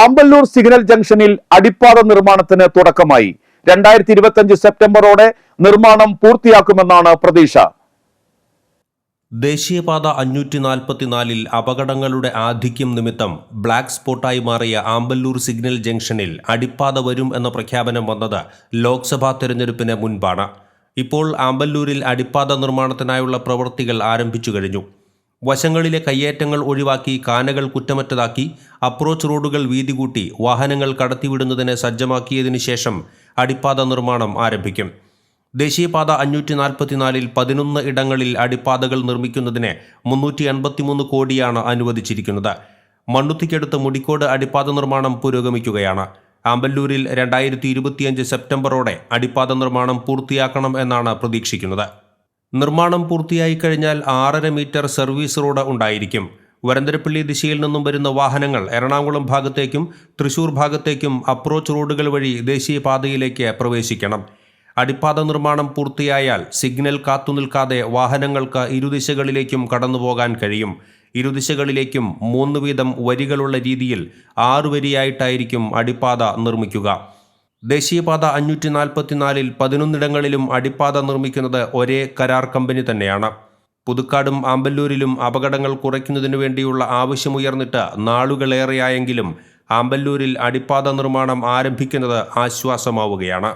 Amballur signal ജംഗ്ഷനിൽ അടിപ്പാത നിർമ്മാണത്തിന് തുടക്കമായി. രണ്ടായിരത്തി ഇരുപത്തിയഞ്ച് സെപ്റ്റംബറോടെ നിർമ്മാണം പൂർത്തിയാക്കുമെന്നാണ് പ്രതീക്ഷ. ദേശീയപാത അഞ്ഞൂറ്റി നാൽപ്പത്തിനാലിൽ അപകടങ്ങളുടെ ആധിക്യം നിമിത്തം ബ്ലാക്ക് സ്പോട്ടായി മാറിയ ആമ്പല്ലൂർ സിഗ്നൽ ജംഗ്ഷനിൽ അടിപ്പാത വരും എന്ന പ്രഖ്യാപനം വന്നത് ലോക്സഭാ തെരഞ്ഞെടുപ്പിന് മുൻപാണ്. ഇപ്പോൾ ആമ്പല്ലൂരിൽ അടിപ്പാത നിർമ്മാണത്തിനായുള്ള പ്രവൃത്തികൾ ആരംഭിച്ചു കഴിഞ്ഞു. വശങ്ങളിലെ കയ്യേറ്റങ്ങൾ ഒഴിവാക്കി കാനകൾ കുറ്റമറ്റതാക്കി അപ്രോച്ച് റോഡുകൾ വീതി കൂട്ടി വാഹനങ്ങൾ കടത്തിവിടുന്നതിന് സജ്ജമാക്കിയതിനു ശേഷം അടിപ്പാത നിർമ്മാണം ആരംഭിക്കും. ദേശീയപാത അഞ്ഞൂറ്റി നാൽപ്പത്തിനാലിൽ പതിനൊന്ന് ഇടങ്ങളിൽ അടിപ്പാതകൾ നിർമ്മിക്കുന്നതിന് മുന്നൂറ്റി എൺപത്തിമൂന്ന് കോടിയാണ് അനുവദിച്ചിരിക്കുന്നത്. മണ്ണുത്തിക്കടുത്ത് മുടിക്കോട് അടിപ്പാത നിർമ്മാണം പുരോഗമിക്കുകയാണ്. ആമ്പല്ലൂരിൽ രണ്ടായിരത്തി ഇരുപത്തിയഞ്ച് സെപ്റ്റംബറോടെ അടിപ്പാത നിർമ്മാണം പൂർത്തിയാക്കണം എന്നാണ് പ്രതീക്ഷിക്കുന്നത്. നിർമ്മാണം പൂർത്തിയായി കഴിഞ്ഞാൽ ആറര മീറ്റർ സർവീസ് റോഡ് ഉണ്ടായിരിക്കും. വരന്തരപ്പള്ളി ദിശയിൽ നിന്നും വരുന്ന വാഹനങ്ങൾ എറണാകുളം ഭാഗത്തേക്കും തൃശൂർ ഭാഗത്തേക്കും അപ്രോച്ച് റോഡുകൾ വഴി ദേശീയപാതയിലേക്ക് പ്രവേശിക്കണം. അടിപ്പാത നിർമ്മാണം പൂർത്തിയായാൽ സിഗ്നൽ കാത്തുനിൽക്കാതെ വാഹനങ്ങൾക്ക് ഇരുദിശകളിലേക്കും കടന്നുപോകാൻ കഴിയും. ഇരുദിശകളിലേക്കും മൂന്ന് വീതം വരികളുള്ള രീതിയിൽ ആറു വരിയായിട്ടായിരിക്കും അടിപ്പാത നിർമ്മിക്കുക. ദേശീയപാത അഞ്ഞൂറ്റി നാൽപ്പത്തിനാലിൽ പതിനൊന്നിടങ്ങളിലും അടിപ്പാത നിർമ്മിക്കുന്നത് ഒരേ കരാർ കമ്പനി തന്നെയാണ്. പുതുക്കാടും ആമ്പല്ലൂരിലും അപകടങ്ങൾ കുറയ്ക്കുന്നതിനു വേണ്ടിയുള്ള ആവശ്യമുയർന്നിട്ട് നാളുകളേറെയായെങ്കിലും ആമ്പല്ലൂരിൽ അടിപ്പാത നിർമ്മാണം ആരംഭിക്കുന്നത് ആശ്വാസമാവുകയാണ്.